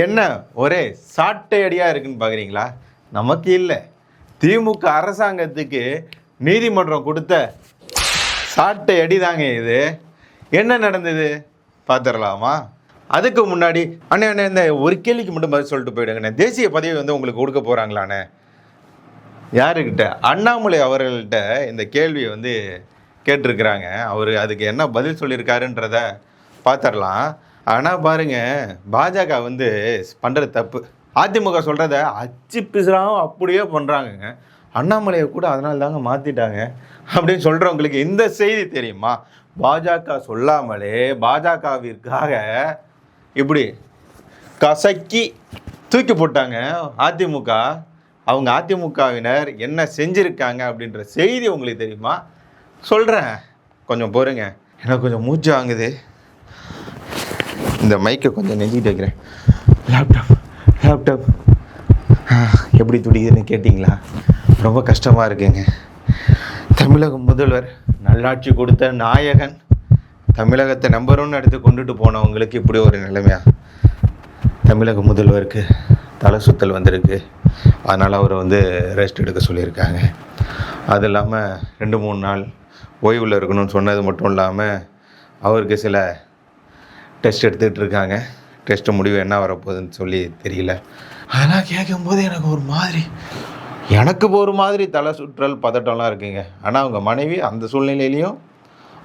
என்ன? ஒரே சாட்டை அடியாக இருக்குன்னு பார்க்குறீங்களா நமக்கு இல்லை. திமுக அரசாங்கத்துக்கு நீதிமன்றம் கொடுத்த சாட்டை அடிதாங்க இது. என்ன நடந்தது? பார்த்துடலாமா அதுக்கு முன்னாடி அண்ணே அண்ணே இந்த ஒரு கேள்விக்கு மட்டும் பதில் சொல்லிட்டு போயிடுங்கண்ணே. தேசிய பதவி வந்து உங்களுக்கு கொடுக்க போகிறாங்களாண்ணே யாருக்கிட்ட? அண்ணாமலை அவர்கள்ட்ட இந்த கேள்வியை வந்து கேட்டிருக்கிறாங்க. அவர் அதுக்கு என்ன பதில் சொல்லியிருக்காருன்றத பார்த்துடலாம் ஆனால் பாருங்க பாஜக வந்து பண்ணுற தப்பு. அதிமுக சொல்கிறத அச்சு பிசுறாவும் அப்படியே பண்ணுறாங்கங்க அண்ணாமலையை கூட அதனால தாங்க மாற்றிட்டாங்க அப்படின்னு சொல்கிறவங்களுக்கு இந்த செய்தி தெரியுமா? பாஜக சொல்லாமலே பாஜகவிற்காக இப்படி கசக்கி தூக்கி போட்டாங்க அதிமுக. அவங்க அதிமுகவினர் என்ன செஞ்சுருக்காங்க அப்படின்ற செய்தி உங்களுக்கு தெரியுமா? சொல்கிறேன் கொஞ்சம் பொறுங்க. எனக்கு கொஞ்சம் மூச்சு வாங்குது. இந்த மைக்கை கொஞ்சம் நெஞ்சிட்டு வைக்கிறேன். லேப்டாப் லேப்டாப் எப்படி துடிக்குதுன்னு கேட்டிங்களா? ரொம்ப கஷ்டமாக இருக்குங்க. தமிழக முதல்வர் நல்லாட்சி கொடுத்த நாயகன் தமிழகத்தை நம்பர் ஒன்று எடுத்து கொண்டுட்டு போனவங்களுக்கு இப்படி ஒரு நிலைமையா? தமிழக முதல்வருக்கு தலை சுத்தல் வந்திருக்கு. அதனால் அவரை வந்து ரெஸ்ட் எடுக்க சொல்லியிருக்காங்க. அது இல்லாமல் ரெண்டு மூணு நாள் ஓய்வில் இருக்கணும்னு சொன்னது மட்டும் இல்லாமல் அவருக்கு சில டெஸ்ட் எடுத்துக்கிட்டு இருக்காங்க டெஸ்ட்டு முடிவு என்ன வரப்போகுதுன்னு சொல்லி தெரியல. அதெல்லாம் கேட்கும்போது எனக்கு ஒரு மாதிரி எனக்கு இப்போ ஒரு மாதிரி தலை சுற்றல் பதட்டம்லாம் இருக்குங்க. ஆனால் அவங்க மனைவி அந்த சூழ்நிலையிலையும்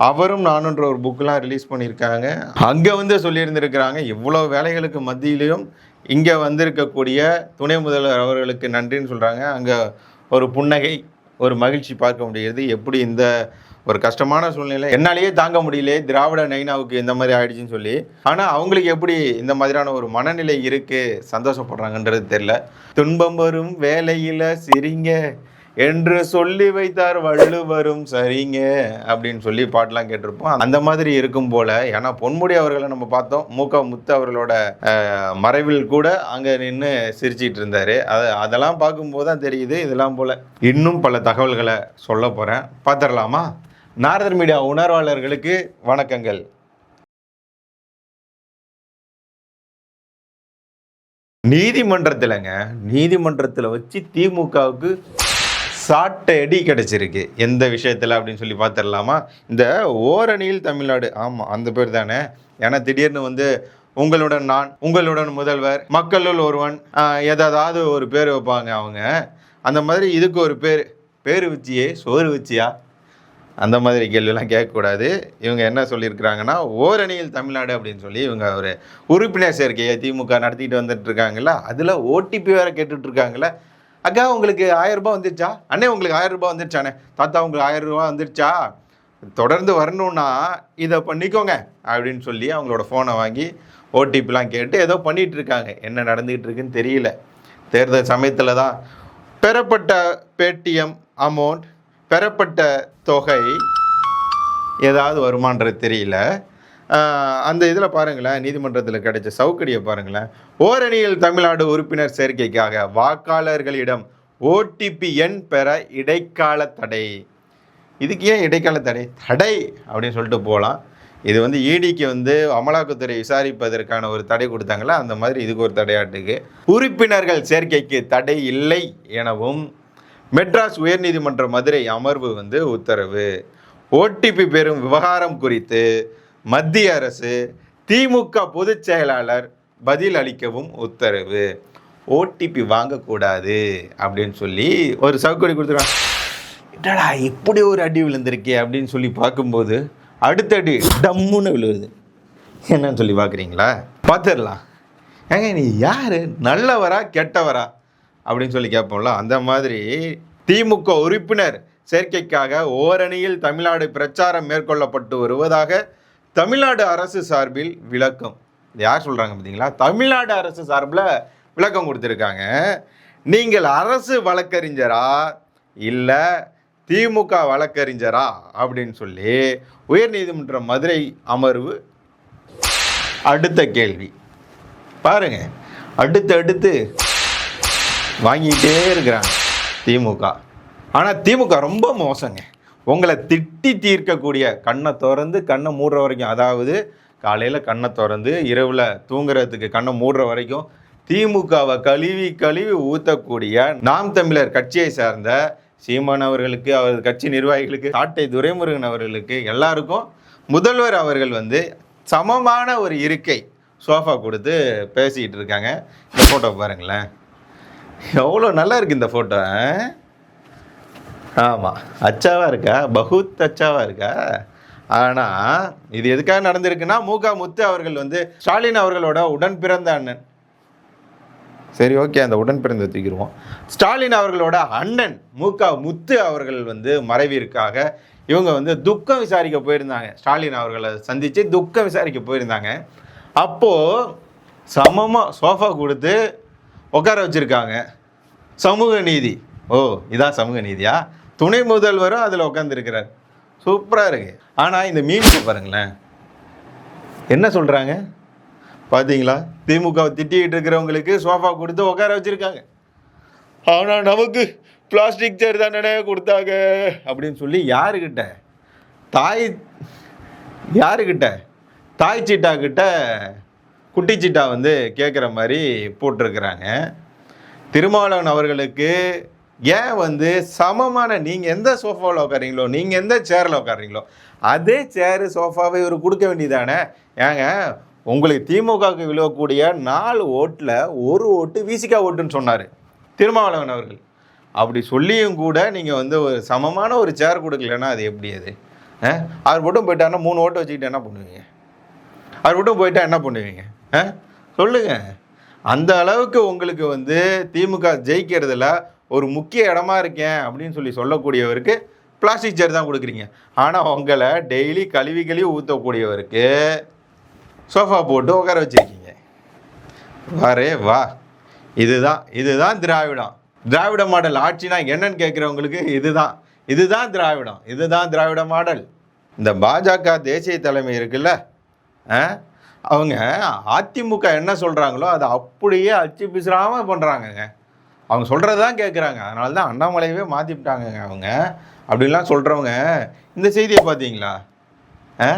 அவரும் நானுன்ற ஒரு புக்கெலாம் ரிலீஸ் பண்ணியிருக்காங்க. அங்கே வந்து சொல்லியிருந்திருக்கிறாங்க இவ்வளோ வேலைகளுக்கு மத்தியிலையும் இங்கே வந்திருக்கக்கூடிய துணை முதல்வர் அவர்களுக்கு நன்றின்னு சொல்கிறாங்க அங்கே ஒரு புன்னகை ஒரு மகிழ்ச்சி பார்க்க முடியுது எப்படி இந்த ஒரு கஷ்டமான சூழ்நிலை. என்னாலேயே தாங்க முடியல. திராவிட நைனாவுக்கு இந்த மாதிரி ஆயிடுச்சுன்னு சொல்லி. ஆனால் அவங்களுக்கு எப்படி இந்த மாதிரியான ஒரு மனநிலை இருக்குது சந்தோஷப்படுறாங்கன்றது தெரியல. துன்பம் வரும் வேலையில் சிரிங்க. என்று சொல்லி வைத்தார் வள்ளுவரும் சரிங்க அப்படின்னு சொல்லி பாட்டெலாம் கேட்டிருப்போம். அந்த மாதிரி இருக்கும் போல ஏன்னா பொன்முடி அவர்களை நம்ம பார்த்தோம். மூக்க முத்து அவர்களோட மறைவில் கூட அங்கே நின்று சிரிச்சிட்டு இருந்தார். அது அதெல்லாம் பார்க்கும்போது தான் தெரியுது இதெல்லாம் போல. இன்னும் பல தகவல்களை சொல்ல போகிறேன் பார்த்துடலாமா? நாரதர் மீடியா உணர்வாளர்களுக்கு வணக்கங்கள். நீதிமன்றத்தில்ங்க நீதிமன்றத்தில் வச்சு திமுகவுக்கு சாட்டை அடி கிடச்சிருக்கு. எந்த விஷயத்தில் அப்படின்னு சொல்லி பார்த்துடலாமா இந்த ஓரணியில் தமிழ்நாடு ஆமாம் அந்த பேர் தானே. ஏன்னா திடீர்னு வந்து உங்களுடன் நான் உங்களுடன் முதல்வர் மக்களுள் ஒருவன் எதாவது ஒரு பேர் வைப்பாங்க அவங்க. அந்த மாதிரி இதுக்கு ஒரு பேர் பேர் வச்சியே சோறு வச்சியா? அந்த மாதிரி கேள்வியெல்லாம் கேட்கக்கூடாது. இவங்க என்ன சொல்லியிருக்கிறாங்கன்னா ஓரணியில் தமிழ்நாடு அப்படின்னு சொல்லி இவங்க ஒரு உறுப்பினர் சேர்க்கையை திமுக நடத்திட்டு வந்துட்டு இருக்காங்கல்ல அதில் ஓடிபி வேற கேட்டுட்டு இருக்காங்கல்ல அக்கா உங்களுக்கு ஆயிரம் ரூபாய் வந்துருச்சா? அண்ணே உங்களுக்கு ஆயிரம் ரூபாய் வந்துருச்சானே தாத்தா உங்களுக்கு ஆயிரம் ரூபாய் வந்துருச்சா? தொடர்ந்து வரணும்னா இதை பண்ணிக்கோங்க அப்படின்னு சொல்லி அவங்களோட ஃபோனை வாங்கி ஓடிபிலாம் கேட்டு ஏதோ பண்ணிகிட்டு இருக்காங்க என்ன நடந்துக்கிட்டு இருக்குன்னு தெரியல. தேர்தல் சமயத்தில் தான் பெறப்பட்ட பேடிஎம் அமௌண்ட் பெறப்பட்ட தொகை ஏதாவது வருமானது தெரியல. அந்த இதில் பாருங்களேன் நீதிமன்றத்தில் கிடைச்ச சவுக்கடியை பாருங்களேன். ஓரணியில் தமிழ்நாடு உறுப்பினர் சேர்க்கைக்காக வாக்காளர்களிடம் ஓடிபி எண் பெற இடைக்கால தடை. இதுக்கு ஏன் இடைக்கால தடை? தடை அப்படின்னு சொல்லிட்டு போகலாம் இது வந்து இடிக்கு வந்து அமலாக்கத்துறை விசாரிப்பதற்கான ஒரு தடை கொடுத்தாங்களா? அந்த மாதிரி இதுக்கு ஒரு தடையாட்டுக்கு உறுப்பினர்கள் சேர்க்கைக்கு தடை இல்லை எனவும் மெட்ராஸ் உயர்நீதிமன்ற மதுரை அமர்வு வந்து உத்தரவு. ஓடிபி பெறும் விவகாரம் குறித்து மத்திய அரசு திமுக பொதுச் செயலாளர் பதில் அளிக்கவும் உத்தரவு. ஓடிபி வாங்கக்கூடாது அப்படின்னு சொல்லி ஒரு சவுக்கடி கொடுத்துருவாங்க என்னடா இப்படி ஒரு அடி விழுந்திருக்கே அப்படின்னு சொல்லி பார்க்கும்போது அடுத்தடி டம்முன்னு விழுவுது. என்னன்னு சொல்லி பார்க்குறீங்களா? பார்த்துடலாம். ஏங்க நீ யார்? நல்லவரா கெட்டவரா? அப்படின்னு சொல்லி கேட்போம்ல அந்த மாதிரி திமுக உறுப்பினர் சேர்க்கைக்காக ஓரணியில் தமிழ்நாடு பிரச்சாரம் மேற்கொள்ளப்பட்டு வருவதாக தமிழ்நாடு அரசு சார்பில் விளக்கம். யார் சொல்கிறாங்க பார்த்தீங்களா? தமிழ்நாடு அரசு சார்பில் விளக்கம் கொடுத்துருக்காங்க. நீங்கள் அரசு வழக்கறிஞரா? இல்லை திமுக வழக்கறிஞரா? அப்படின்னு சொல்லி உயர்நீதிமன்ற மதுரை அமர்வு அடுத்த கேள்வி. பாருங்க அடுத்து அடுத்து வாங்கிட்டே இருக்கிறாங்க திமுக. ஆனால் திமுக ரொம்ப மோசங்க. உங்களை திட்டி தீர்க்கக்கூடிய கண்ணை திறந்து கண்ணை மூடுற வரைக்கும் அதாவது காலையில் கண்ணை திறந்து இரவில் தூங்குறதுக்கு கண்ணை மூடுற வரைக்கும் திமுகவை கழுவி கழுவி ஊற்றக்கூடிய நாம் தமிழர் கட்சியை சார்ந்த சீமான் அவர்களுக்கு அவரது கட்சி நிர்வாகிகளுக்கு காட்டை துரைமுருகன் அவர்களுக்கு எல்லாருக்கும் முதல்வர் அவர்கள் வந்து சமமான ஒரு இருக்கை சோஃபா கொடுத்து பேசிக்கிட்டு இருக்காங்க. இந்த ஃபோட்டோ பாருங்களேன். எவ்வளோ நல்லா இருக்கு இந்த ஃபோட்டோ ஆமாம் அச்சாவாக இருக்கா? பகுத் அச்சாவாக இருக்கா? ஆனால் இது எதுக்காக நடந்திருக்குன்னா மூகா முத்து அவர்கள் வந்து ஸ்டாலின் அவர்களோட உடன் பிறந்த அண்ணன். சரி ஓகே அந்த உடன் பிறந்த தூக்கிடுவோம். ஸ்டாலின் அவர்களோட அண்ணன் மூகா முத்து அவர்கள் வந்து மறைவிற்காக இவங்க வந்து துக்கம் விசாரிக்க போயிருந்தாங்க. ஸ்டாலின் அவர்களை சந்தித்து துக்கம் விசாரிக்க போயிருந்தாங்க. அப்போது சமமாக சோஃபா கொடுத்து உட்கார வச்சுருக்காங்க. சமூக நீதி. ஓ இதான் சமூக நீதியா? துணை முதல்வரும் அதில் உட்காந்துருக்கிறார் சூப்பராக இருக்கு. ஆனால் இந்த மீனுக்கு பாருங்களேன். என்ன சொல்கிறாங்க பார்த்தீங்களா திமுக திட்டிகிட்டு திட்டிக்கிட்டு இருக்கிறவங்களுக்கு சோஃபா கொடுத்து உட்கார வச்சுருக்காங்க. ஆனால் நமக்கு பிளாஸ்டிக் சேர் தானே கொடுத்தாங்க. அப்படின்னு சொல்லி யாருக்கிட்ட தாய் யாருக்கிட்ட தாய் சீட்டாக்கிட்ட குட்டிச்சிட்டா குட்டி வந்து கேட்குற மாதிரி போட்டிருக்கிறாங்க. திருமாவளவன் அவர்களுக்கு ஏன் வந்து சமமான நீங்கள் எந்த சோஃபாவில் உட்காரீங்களோ நீங்கள் எந்த சேரில் உட்காரீங்களோ அதே சேரு சோஃபாவை இவர் கொடுக்க வேண்டியதானே? ஏங்க உங்களுக்கு திமுகவுக்கு விழுவக்கூடிய நாலு ஓட்டில் ஒரு ஓட்டு விசிகா ஓட்டுன்னு சொன்னார் திருமாவளவன் அவர்கள். அப்படி சொல்லியும் கூட நீங்கள் வந்து ஒரு சமமான ஒரு சேர் கொடுக்கலன்னா அது எப்படி அது? அவர் மட்டும் போயிட்டாருன்னா மூணு ஓட்டு வச்சுக்கிட்டு என்ன பண்ணுவீங்க? அவர் மட்டும் போயிட்டா என்ன பண்ணுவீங்க? சொல்லுங்க. அந்த அளவுக்கு உங்களுக்கு வந்து திமுக ஜெயிக்கிறதுல ஒரு முக்கிய இடமா இருக்கேன் அப்படின்னு சொல்லி சொல்லக்கூடியவருக்கு பிளாஸ்டிக் சேர் தான் கொடுக்குறீங்க. ஆனால் உங்களை டெய்லி கழுவி கழுவி ஊற்றக்கூடியவருக்கு சோஃபா போட்டு உட்கார வச்சுருக்கீங்க. வாரே வா. இதுதான் இதுதான் திராவிடம். திராவிட மாடல் ஆட்சினா என்னன்னு கேட்குறவங்களுக்கு இதுதான். இதுதான் திராவிடம். இதுதான் திராவிட மாடல். இந்த பாஜக தேசிய தலைமை இருக்குல்ல ஆ? அவங்க அதிமுக என்ன சொல்கிறாங்களோ அதை அப்படியே அச்சு பிசுறாமல் பண்ணுறாங்கங்க அவங்க சொல்கிறது தான் கேட்குறாங்க அதனால தான் அண்ணாமலையவே மாற்றிவிட்டாங்கங்க அவங்க. அப்படிலாம் சொல்கிறவங்க இந்த செய்தியை பார்த்தீங்களா? ஆ?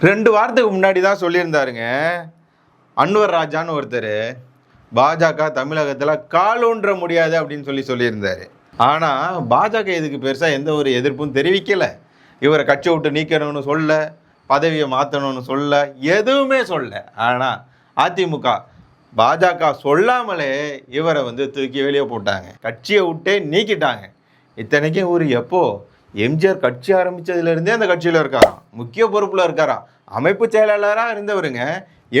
ரெண்டு வாரத்துக்கு முன்னாடி தான் சொல்லியிருந்தாருங்க. அன்வர் ராஜான்னு ஒருத்தர் பாஜக தமிழகத்தில் காலூன்ற முடியாது அப்படின்னு சொல்லி சொல்லியிருந்தார். ஆனால் பாஜக இதுக்கு பெருசாக எந்த ஒரு எதிர்ப்பும் தெரிவிக்கலை. இவரை கட்சி விட்டு நீக்கணும்னு சொல்ல பதவியை மாற்றணும்னு சொல்ல எதுவுமே சொல்ல. ஆனால் அதிமுக பாஜக சொல்லாமலே இவரை வந்து தூக்கி வெளியே போட்டாங்க. கட்சியை விட்டே நீக்கிட்டாங்க. இத்தனைக்கும் இவர் எப்போ? எம்ஜிஆர் கட்சி ஆரம்பித்ததுலேருந்தே அந்த கட்சியில் இருக்காராம். முக்கிய பொறுப்பில் இருக்காராம் அமைப்பு செயலாளராக இருந்தவருங்க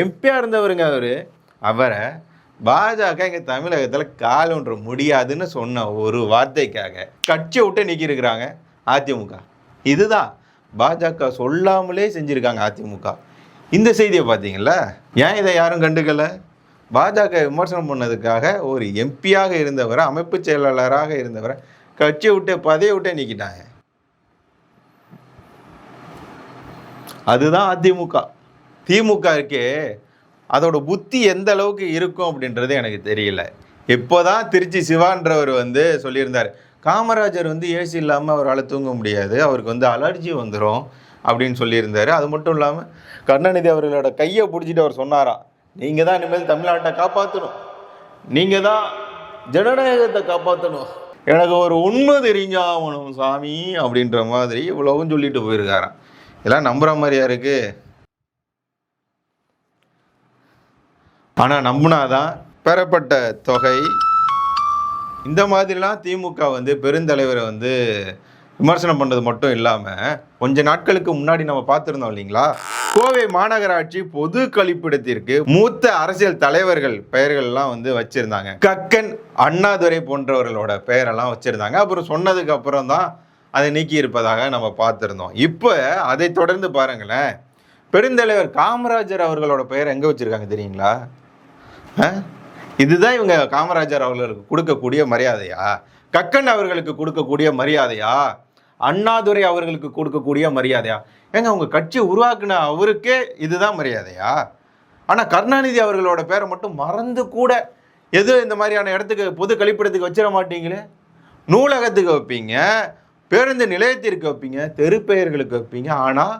எம்பியாக இருந்தவருங்க அவர். அவரை பாஜக இங்கே தமிழகத்தில் காலொன்ற முடியாதுன்னு சொன்ன ஒரு வார்த்தைக்காக கட்சியை விட்டு நீக்கியிருக்கிறாங்க அதிமுக. இதுதான். பாஜக சொல்லாமலே செஞ்சுருக்காங்க அதிமுக. இந்த செய்தியை பார்த்தீங்களா ஏன் இதை யாரும் கண்டுக்கல? பாஜக விமர்சனம் பண்ணதுக்காக ஒரு எம்பியாக இருந்தவரை அமைப்பு செயலாளராக இருந்தவரை கட்சியை விட்டு பதவியை விட்டே நீக்கிட்டாங்க. அதுதான் அதிமுக. திமுக இருக்கே அதோட புத்தி எந்த அளவுக்கு இருக்கும் அப்படின்றது எனக்கு தெரியல. இப்போதான் திருச்சி சிவான்றவர் வந்து சொல்லியிருந்தார். காமராஜர் வந்து ஏசி இல்லாமல் அவரால் தூங்க முடியாது. அவருக்கு வந்து அலர்ஜி வந்துடும் அப்படின்னு சொல்லியிருந்தார். அது மட்டும் இல்லாமல் கருணாநிதி அவர்களோட கையை பிடிச்சிட்டு அவர் சொன்னாராம் நீங்கள் தான் இனிமேல் தமிழ்நாட்டை காப்பாற்றணும் நீங்கள் தான் ஜனநாயகத்தை காப்பாற்றணும் எனக்கு ஒரு உண்மை தெரிஞ்சாகணும் சாமி அப்படின்ற மாதிரி இவ்வளவும் சொல்லிட்டு போயிருக்காராம். இதெல்லாம் நம்புகிற மாதிரியா இருக்கு ஆனால் நம்பினாதான் பெறப்பட்ட தொகை இந்த மாதிரிலாம் திமுக வந்து பெருந்தலைவரை வந்து விமர்சனம் பண்ணது மட்டும் இல்லாமல் கொஞ்ச நாட்களுக்கு முன்னாடி நம்ம பார்த்துருந்தோம் இல்லைங்களா? கோவை மாநகராட்சி பொது கழிப்பிடத்திற்கு மூத்த அரசியல் தலைவர்கள் பெயர்கள்லாம் வந்து வச்சுருந்தாங்க. கக்கன் அண்ணாதுரை போன்றவர்களோட பெயரெல்லாம் வச்சுருந்தாங்க. அப்புறம் சொன்னதுக்கு அப்புறம் தான் அதை நீக்கி இருப்பதாக நம்ம பார்த்துருந்தோம். இப்போ அதை தொடர்ந்து பாருங்களேன். பெருந்தலைவர் காமராஜர் அவர்களோட பெயர் எங்கே வச்சிருக்காங்க தெரியுங்களா? ஆ? இதுதான் இவங்க காமராஜர் அவர்களுக்கு கொடுக்கக்கூடிய மரியாதையா? கக்கன் அவர்களுக்கு கொடுக்கக்கூடிய மரியாதையா? அண்ணாதுரை அவர்களுக்கு கொடுக்கக்கூடிய மரியாதையா? ஏங்க அவங்க கட்சி உருவாக்குன அவருக்கே இதுதான் மரியாதையா? ஆனால் கருணாநிதி அவர்களோட பேரை மட்டும் மறந்து கூட எது இந்த மாதிரியான இடத்துக்கு பொது கழிப்பிடத்துக்கு வச்சிட மாட்டீங்களே? நூலகத்துக்கு வைப்பீங்க பேருந்து நிலையத்திற்கு வைப்பீங்க தெருப்பெயர்களுக்கு வைப்பீங்க. ஆனால்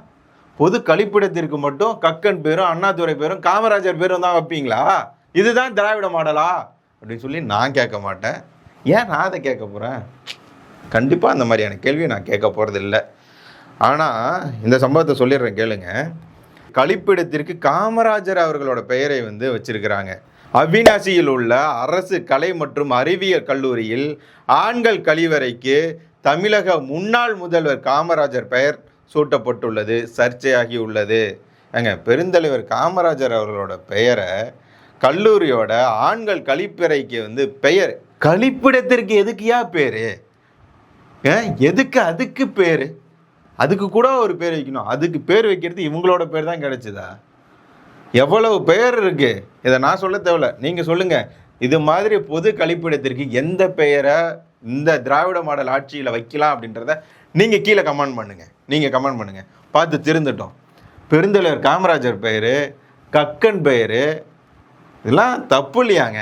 பொது கழிப்பிடத்திற்கு மட்டும் கக்கன் பேரும் அண்ணாதுரை பேரும் காமராஜர் பேரும் தான் வைப்பீங்களா? இதுதான் திராவிட மாடலா? அப்படின்னு சொல்லி நான் கேட்க மாட்டேன். ஏன் நான் அதை கேட்க போகிறேன் கண்டிப்பாக அந்த மாதிரியான கேள்வியை நான் கேட்க போகிறது இல்லை ஆனால் இந்த சம்பவத்தை சொல்லிடுறேன் கேளுங்க. கழிப்பிடத்திற்கு காமராஜர் அவர்களோட பெயரை வந்து வச்சிருக்கிறாங்க. அவினாசியில் உள்ள அரசு கலை மற்றும் அறிவியல் கல்லூரியில் ஆண்கள் கழிவறைக்கு தமிழக முன்னாள் முதல்வர் காமராஜர் பெயர் சூட்டப்பட்டுள்ளது சர்ச்சையாகி உள்ளது. ஏங்க பெருந்தலைவர் காமராஜர் அவர்களோட பெயரை கல்லூரியோட ஆண்கள் கழிப்பறைக்கு வந்து பெயர். கழிப்பிடத்திற்கு எதுக்குயா பேரு? எதுக்கு அதுக்கு பேர்? அதுக்கு கூட ஒரு பேர் வைக்கணும். அதுக்கு பேர் வைக்கிறது இவங்களோட பேர் தான் கிடைச்சதா? எவ்வளவு பெயர் இருக்கு? இதை நான் சொல்ல தேவையில்ல. நீங்கள் சொல்லுங்க. இது மாதிரி பொது கழிப்பிடத்திற்கு எந்த பெயரை இந்த திராவிட மாடல் ஆட்சியில் வைக்கலாம் அப்படின்றத நீங்கள் கீழே கமெண்ட் பண்ணுங்க. நீங்கள் கமெண்ட் பண்ணுங்க. பார்த்து திருந்துட்டோம். பெருந்தலைவர் காமராஜர் பெயர் கக்கன் பெயர் இதெல்லாம் தப்பு இல்லையாங்க.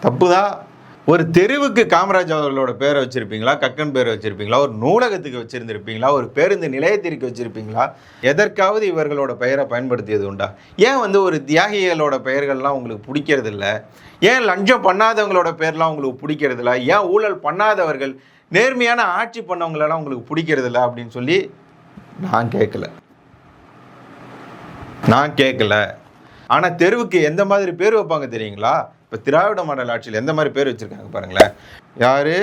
தப்பு தான் ஒரு தெருவுக்கு காமராஜ் அவர்களோட பேரை வச்சுருப்பீங்களா? கக்கன் பேரை வச்சுருப்பீங்களா? ஒரு நூலகத்துக்கு வச்சுருந்துருப்பீங்களா? ஒரு பேருந்து நிலையத்திற்கு வச்சுருப்பீங்களா? எதற்காவது இவர்களோட பெயரை பயன்படுத்தியது உண்டா? ஏன் வந்து ஒரு தியாகிகளோட பெயர்கள்லாம் உங்களுக்கு பிடிக்கிறதில்ல? ஏன் லஞ்சம் பண்ணாதவங்களோட பேர்லாம் உங்களுக்கு பிடிக்கிறதில்ல? ஏன் ஊழல் பண்ணாதவர்கள் நேர்மையான ஆட்சி பண்ணவங்களெல்லாம் உங்களுக்கு பிடிக்கிறதில்ல அப்படின்னு சொல்லி நான் கேட்கல. நான் கேட்கல. ஆனால் தெருவுக்கு எந்த மாதிரி பேர் வைப்பாங்க தெரியுங்களா? இப்போ திராவிட மாடல் ஆட்சியில் எந்த மாதிரி பேர் வச்சுருக்காங்க பாருங்களேன். யார்?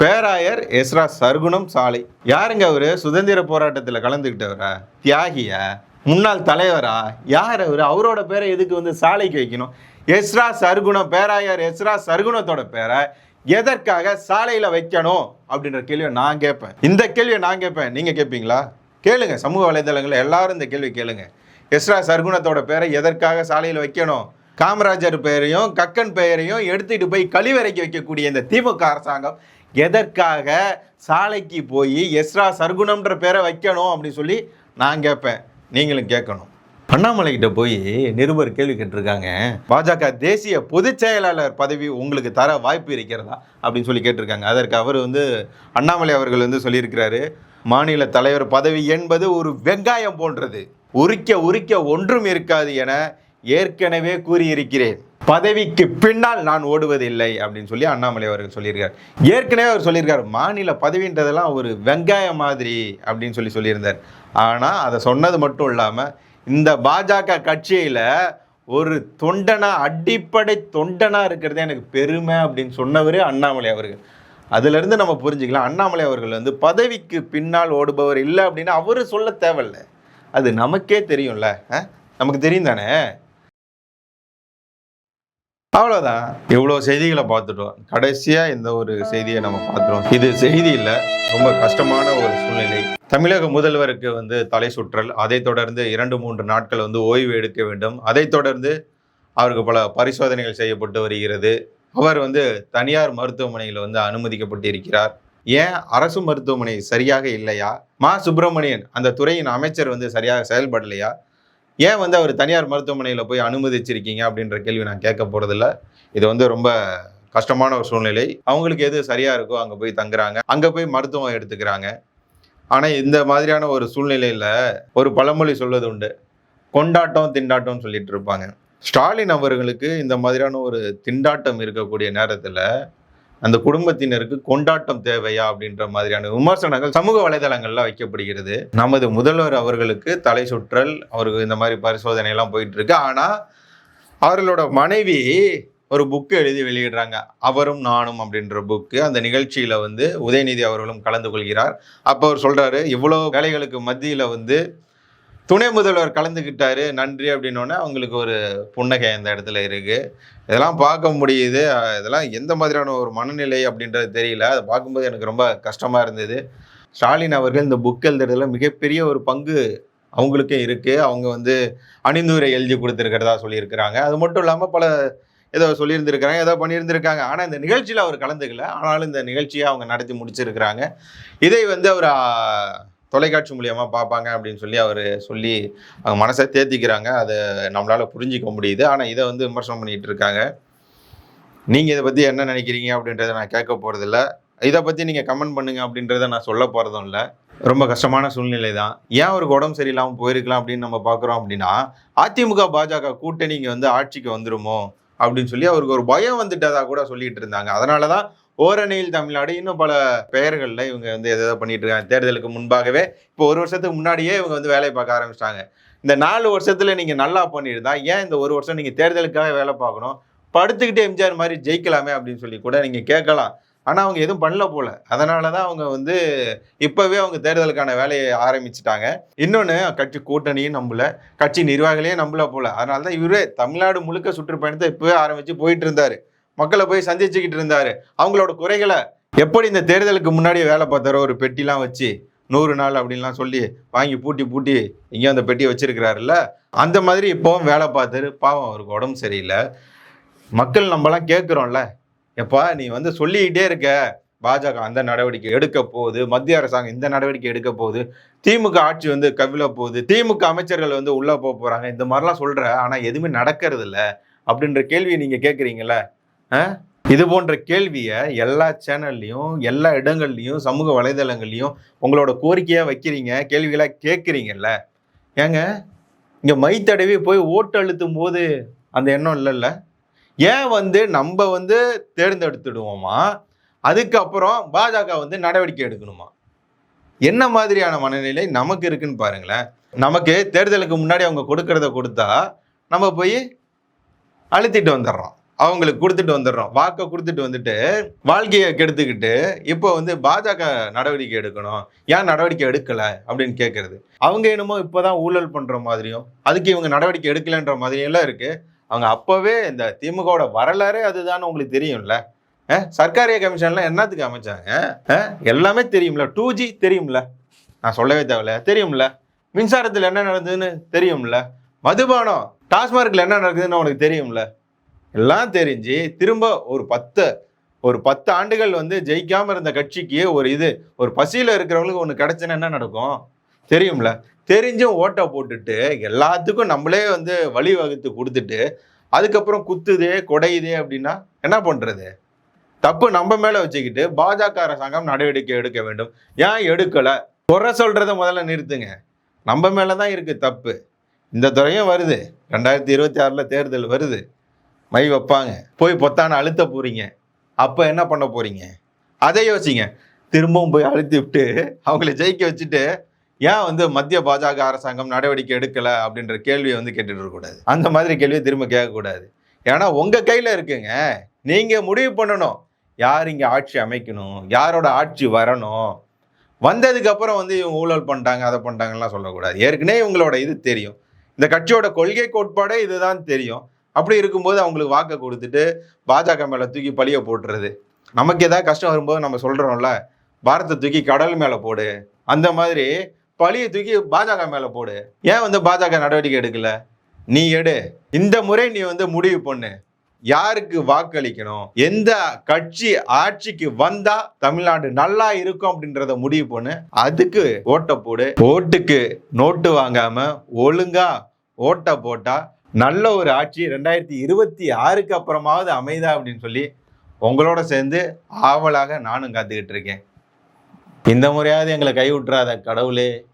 பேராயர் எஸ்ரா சர்க்குணம் சாலை. யாருங்க அவர்? சுதந்திர போராட்டத்தில் கலந்துக்கிட்டவரா தியாகியா? முன்னாள் தலைவரா? யார் அவர்? அவரோட பேரை எதுக்கு வந்து சாலைக்கு வைக்கணும்? எஸ்ரா சர்க்குணம் பேராயர் எஸ்ரா சர்க்குணத்தோட பேரை எதற்காக சாலையில் வைக்கணும்? அப்படின்ற கேள்வியை நான் கேட்பேன். இந்த கேள்வியை நான் கேட்பேன். நீங்கள் கேட்பீங்களா? கேளுங்க. சமூக வலைதளங்களில் எல்லாரும் இந்த கேள்வி கேளுங்க. எஸ்ரா சர்க்குணத்தோட பேரை எதற்காக சாலையில் வைக்கணும்? காமராஜர் பெயரையும் கக்கன் பெயரையும் எடுத்துட்டு போய் கழிவறைக்கு வைக்கக்கூடிய இந்த திமுக அரசாங்கம் எதற்காக சாலைக்கு போய் எஸ்ரா சர்க்குணம்ன்ற பேரை வைக்கணும் அப்படின்னு சொல்லி நான் கேட்பேன். நீங்களும் கேட்கணும். அண்ணாமலை கிட்ட போய் நிருபர் கேள்வி கேட்டிருக்காங்க. பாஜக தேசிய பொதுச் செயலாளர் பதவி உங்களுக்கு தர வாய்ப்பு இருக்கிறதா அப்படின்னு சொல்லி கேட்டிருக்காங்க. அதற்கு அவர் வந்து அண்ணாமலை அவர்கள் வந்து சொல்லியிருக்கிறாரு மாநில தலைவர் பதவி என்பது ஒரு வெங்காயம் போன்றது. உரிக்க உரிக்க ஒன்றும் இருக்காது என ஏற்கனவே கூறியிருக்கிறேன். பதவிக்கு பின்னால் நான் ஓடுவதில்லை அப்படின்னு சொல்லி அண்ணாமலை அவர்கள் சொல்லியிருக்கார். ஏற்கனவே அவர் சொல்லியிருக்கார் மாநில பதவின்றதெல்லாம் ஒரு வெங்காயம் மாதிரி அப்படின்னு சொல்லி சொல்லியிருந்தார். ஆனால் அதை சொன்னது மட்டும் இல்லாமல் இந்த பாஜக கட்சியில் ஒரு தொண்டனா அடிப்படை தொண்டனா இருக்கிறதே எனக்கு பெருமை அப்படின்னு சொன்னவரே அண்ணாமலை அவர்கள். அதிலிருந்து நம்ம புரிஞ்சுக்கலாம். அண்ணாமலை அவர்கள் வந்து பதவிக்கு பின்னால் ஓடுபவர் இல்லை அப்படின்னு அவரு சொல்ல தேவையில்ல. அது நமக்கே தெரியும்ல நமக்கு தெரியும் தானே? அவ்வளோதான் இவ்வளோ செய்திகளை பார்த்துட்டோம். கடைசியாக இந்த ஒரு செய்தியை நம்ம பார்த்துட்டோம். இது செய்தி இல்லை ரொம்ப கஷ்டமான ஒரு சூழ்நிலை. தமிழக முதல்வருக்கு வந்து தலை சுற்றல் அதைத் தொடர்ந்து இரண்டு மூன்று நாட்கள் வந்து ஓய்வு எடுக்க வேண்டும். அதைத் தொடர்ந்து அவருக்கு பல பரிசோதனைகள் செய்யப்பட்டு வருகிறது. அவர் வந்து தனியார் மருத்துவமனையில் வந்து அனுமதிக்கப்பட்டு இருக்கிறார் ஏன் அரசு மருத்துவமனை சரியாக இல்லையா? மா. சுப்பிரமணியன் அந்த துறையின் அமைச்சர் வந்து சரியாக செயல்படலையா? ஏன் வந்து அவர் தனியார் மருத்துவமனையில் போய் அனுமதிச்சிருக்கீங்க அப்படின்ற கேள்வி நான் கேட்க போகிறதில்ல இது வந்து ரொம்ப கஷ்டமான ஒரு சூழ்நிலை. அவங்களுக்கு எது சரியாக இருக்கோ அங்கே போய் தங்குறாங்க. அங்கே போய் மருத்துவம் எடுத்துக்கிறாங்க. ஆனால் இந்த மாதிரியான ஒரு சூழ்நிலையில் ஒரு பழமொழி சொல்வது உண்டு. கொண்டாட்டம் திண்டாட்டம்னு சொல்லிட்டு இருப்பாங்க. ஸ்டாலின் அவர்களுக்கு இந்த மாதிரியான ஒரு திண்டாட்டம் இருக்கக்கூடிய நேரத்தில் அந்த குடும்பத்தினருக்கு கொண்டாட்டம் தேவையா அப்படின்ற மாதிரியான விமர்சனங்கள் சமூக வலைதளங்கள்ல வைக்கப்படுகிறது. நமது முதல்வர் அவர்களுக்கு தலை சுற்றல் அவருக்கு இந்த மாதிரி பரிசோதனை எல்லாம் போயிட்டு இருக்கு ஆனா அவர்களோட மனைவி ஒரு புக்கு எழுதி வெளியிடுறாங்க. அவரும் நானும் அப்படின்ற புக்கு அந்த நிகழ்ச்சியில வந்து உதயநிதி அவர்களும் கலந்து கொள்கிறார். அப்போ அவர் சொல்றாரு இவ்வளோ வேலைகளுக்கு மத்தியில வந்து துணை முதல்வர் கலந்துக்கிட்டாரு நன்றி அப்படின்னோடனே அவங்களுக்கு ஒரு புன்னகை அந்த இடத்துல இருக்கு. இதெல்லாம் பார்க்க முடியுது. இதெல்லாம் எந்த மாதிரியான ஒரு மனநிலை அப்படின்றது தெரியல. அதை பார்க்கும்போது எனக்கு ரொம்ப கஷ்டமா இருந்தது. ஸ்டாலின் அவர்கள் இந்த புக் எழுதுறதுல மிகப்பெரிய ஒரு பங்கு அவங்களுக்கே இருக்கு. அவங்க வந்து அணிந்துரை எழுதி கொடுத்துருக்கிறதா சொல்லியிருக்கிறாங்க. அது மட்டும் இல்லாமல் பல ஏதோ சொல்லியிருந்திருக்கிறாங்க ஏதோ பண்ணியிருந்திருக்காங்க. ஆனால் இந்த நிகழ்ச்சியில் அவர் கலந்துக்கல. ஆனாலும் இந்த நிகழ்ச்சியை அவங்க நடத்தி முடிச்சிருக்கிறாங்க. இதை வந்து அவர் தொலைக்காட்சி மூலியமாக பார்ப்பாங்க அப்படின்னு சொல்லி அவர் சொல்லி அவங்க மனசை தேத்திக்கிறாங்க. அதை நம்மளால் புரிஞ்சிக்க முடியுது. ஆனால் இதை வந்து விமர்சனம் பண்ணிகிட்டு இருக்காங்க. நீங்கள் இதை பற்றி என்ன நினைக்கிறீங்க அப்படின்றத நான் கேட்க போகிறதில்ல இதை பற்றி நீங்கள் கமெண்ட் பண்ணுங்க அப்படின்றத நான் சொல்ல போகிறதும் இல்லை. ரொம்ப கஷ்டமான சூழ்நிலை தான். ஏன் அவருக்கு உடம்பு சரியில்லாமல் போயிருக்கலாம் அப்படின்னு நம்ம பார்க்குறோம் அப்படின்னா அதிமுக பாஜக கூட்டணி இங்கே வந்து ஆட்சிக்கு வந்துருமோ அப்படின்னு சொல்லி அவருக்கு ஒரு பயம் வந்துட்டதாக கூட சொல்லிகிட்டு இருந்தாங்க. அதனால தான் ஓரணியில் தமிழ்நாடு இன்னும் பல பெயர்களில் இவங்க வந்து எதை பண்ணிட்டு இருக்காங்க. தேர்தலுக்கு முன்பாகவே இப்போ ஒரு வருஷத்துக்கு முன்னாடியே இவங்க வந்து வேலையை பார்க்க ஆரம்பிச்சிட்டாங்க. இந்த நாலு வருஷத்துல நீங்க நல்லா பண்ணியிருந்தா ஏன் இந்த ஒரு வருஷம் நீங்க தேர்தலுக்காக வேலை பார்க்கணும்? படுத்துக்கிட்டு எம்ஜிஆர் மாதிரி ஜெயிக்கலாமே அப்படின்னு சொல்லி கூட நீங்க கேட்கலாம். ஆனா அவங்க எதுவும் பண்ணல போல. அதனால தான் அவங்க வந்து இப்பவே அவங்க தேர்தலுக்கான வேலையை ஆரம்பிச்சிட்டாங்க. இன்னொன்று கட்சி கூட்டணியும் நம்பல. கட்சி நிர்வாகிகளையும் நம்பல போல. அதனால தான் இவரே தமிழ்நாடு முழுக்க சுற்றுப்பயணத்தை இப்பவே ஆரம்பிச்சு போயிட்டு இருந்தாரு. மக்களை போய் சந்திச்சுக்கிட்டு இருந்தாரு. அவங்களோட குறைகளை எப்படி இந்த தேர்தலுக்கு முன்னாடி வேலை பார்த்தாரோ ஒரு பெட்டிலாம் வச்சு நூறு நாள் அப்படின்லாம் சொல்லி வாங்கி பூட்டி பூட்டி இங்கேயும் அந்த பெட்டியை வச்சிருக்கிறாருல்ல. அந்த மாதிரி இப்போவும் வேலை பார்த்தாரு. பாவம் அவருக்கு உடம்பு சரியில்லை. மக்கள் நம்மலாம் கேட்குறோம்ல. எப்பா நீ வந்து சொல்லிக்கிட்டே இருக்க. பாஜக அந்த நடவடிக்கை எடுக்க போகுது. மத்திய அரசாங்கம் இந்த நடவடிக்கை எடுக்க போகுது. திமுக ஆட்சி வந்து கவிழ போகுது. திமுக அமைச்சர்கள் வந்து உள்ளே போக போகிறாங்க இந்த மாதிரிலாம் சொல்கிற ஆனால் எதுவுமே நடக்கிறது இல்லை அப்படின்ற கேள்வியை நீங்கள் கேட்குறீங்களே இது போன்ற கேள்வியை எல்லா சேனல்லையும் எல்லா இடங்கள்லையும் சமூக வலைதளங்கள்லையும் உங்களோட கோரிக்கையாக வைக்கிறீங்க கேள்விகளாக கேட்குறீங்கல்ல? ஏங்க இங்கே மை போய் ஓட்டு அழுத்தும் போது அந்த எண்ணம் இல்லைல்ல? ஏன் வந்து நம்ம வந்து தேர்ந்தெடுத்துடுவோமா? அதுக்கப்புறம் பாஜக வந்து நடவடிக்கை எடுக்கணுமா? என்ன மாதிரியான மனநிலை நமக்கு இருக்குன்னு பாருங்களேன். நமக்கு தேர்தலுக்கு முன்னாடி அவங்க கொடுக்கறத கொடுத்தா நம்ம போய் அழுத்திட்டு வந்துடுறோம். அவங்களுக்கு கொடுத்துட்டு வந்துடுறோம். வாக்கை கொடுத்துட்டு வந்துட்டு வாழ்க்கையை கெடுத்துக்கிட்டு இப்போ வந்து பாஜக நடவடிக்கை எடுக்கணும். ஏன் நடவடிக்கை எடுக்கல? அப்படின்னு கேட்கறது அவங்க என்னமோ இப்போதான் ஊழல் பண்ற மாதிரியும் அதுக்கு இவங்க நடவடிக்கை எடுக்கலன்ற மாதிரியும் எல்லாம் இருக்கு. அவங்க அப்பவே இந்த திமுகவோட வரலாறே அதுதான் உங்களுக்கு தெரியும்ல. சர்க்காரிய கமிஷன்லாம் என்னத்துக்கு அமைச்சாங்க? எல்லாமே தெரியும்ல. டூ ஜி தெரியும்ல. நான் சொல்லவே தேவையில்ல. தெரியும்ல. மின்சாரத்தில் என்ன நடந்ததுன்னு தெரியும்ல. மதுபானம் டாஸ்மார்க்கில் என்ன நடக்குதுன்னு உனக்கு தெரியும்ல. எல்லாம் தெரிஞ்சு திரும்ப ஒரு பத்து ஒரு பத்து ஆண்டுகள் வந்து ஜெயிக்காமல் இருந்த கட்சிக்கு ஒரு இது ஒரு பசியில் இருக்கிறவங்களுக்கு ஒன்று கிடச்சுன்னா என்ன நடக்கும்? தெரியும்ல. தெரிஞ்சும் ஓட்டை போட்டுட்டு எல்லாத்துக்கும் நம்மளே வந்து வழி வகுத்து கொடுத்துட்டு அதுக்கப்புறம் குத்துதே கொடையுதே அப்படின்னா என்ன பண்ணுறது தப்பு நம்ம மேலே வச்சுக்கிட்டு பாஜக அரசாங்கம் நடவடிக்கை எடுக்க வேண்டும். ஏன் எடுக்கலை? குறை சொல்கிறத முதல்ல நிறுத்துங்க. நம்ம மேலே தான் இருக்குது தப்பு. இந்த துறையும் வருது. ரெண்டாயிரத்தி இருபத்தி ஆறில் தேர்தல் வருது. மை வைப்பாங்க. போய் பொத்தான அழுத்த போறீங்க. அப்போ என்ன பண்ண போறீங்க? அதை யோசிங்க. திரும்பவும் போய் அழுத்தி விட்டு அவங்கள ஜெயிக்க வச்சுட்டு ஏன் வந்து மத்திய பாஜக அரசாங்கம் நடவடிக்கை எடுக்கல அப்படின்ற கேள்வியை வந்து கேட்டுட்டு இருக்கக்கூடாது அந்த மாதிரி கேள்வியை திரும்ப கேட்கக்கூடாது ஏன்னா உங்க கையில இருக்குங்க. நீங்க முடிவு பண்ணணும். யார் இங்க ஆட்சி அமைக்கணும்? யாரோட ஆட்சி வரணும்? வந்ததுக்கு அப்புறம் வந்து இவங்க ஊழல் பண்ணிட்டாங்க அதை பண்ணிட்டாங்கலாம் சொல்லக்கூடாது. ஏற்கனவே இவங்களோட இது தெரியும். இந்த கட்சியோட கொள்கை கோட்பாடே இதுதான் தெரியும். அப்படி இருக்கும்போது அவங்களுக்கு வாக்கை கொடுத்துட்டு பாஜக மேலே தூக்கி பழிய போட்டுறது. நமக்கு ஏதாவது கஷ்டம் வரும்போது நம்ம சொல்கிறோம்ல பாரத்தை தூக்கி கடல் மேலே போடு. அந்த மாதிரி பழியை தூக்கி பாஜக மேலே போடு. ஏன் வந்து பாஜக நடவடிக்கை எடுக்கல? நீ எடு. இந்த முறை நீ வந்து முடிவு பண்ணு. யாருக்கு வாக்களிக்கணும்? எந்த கட்சி ஆட்சிக்கு வந்தா தமிழ்நாடு நல்லா இருக்கும் அப்படின்றத முடிவு பண்ணு. அதுக்கு ஓட்டை போடு. ஓட்டுக்கு நோட்டு வாங்காம ஒழுங்கா ஓட்டை போட்டா நல்ல ஒரு ஆட்சி ரெண்டாயிரத்தி இருபத்தி ஆறுக்கு அப்புறமாவது அமைதா அப்படின்னு சொல்லி உங்களோட சேர்ந்து ஆவலாக நானும் காத்துக்கிட்டு இருக்கேன். இந்த முறையாவது எங்களை கை விட்டுறாத கடவுளே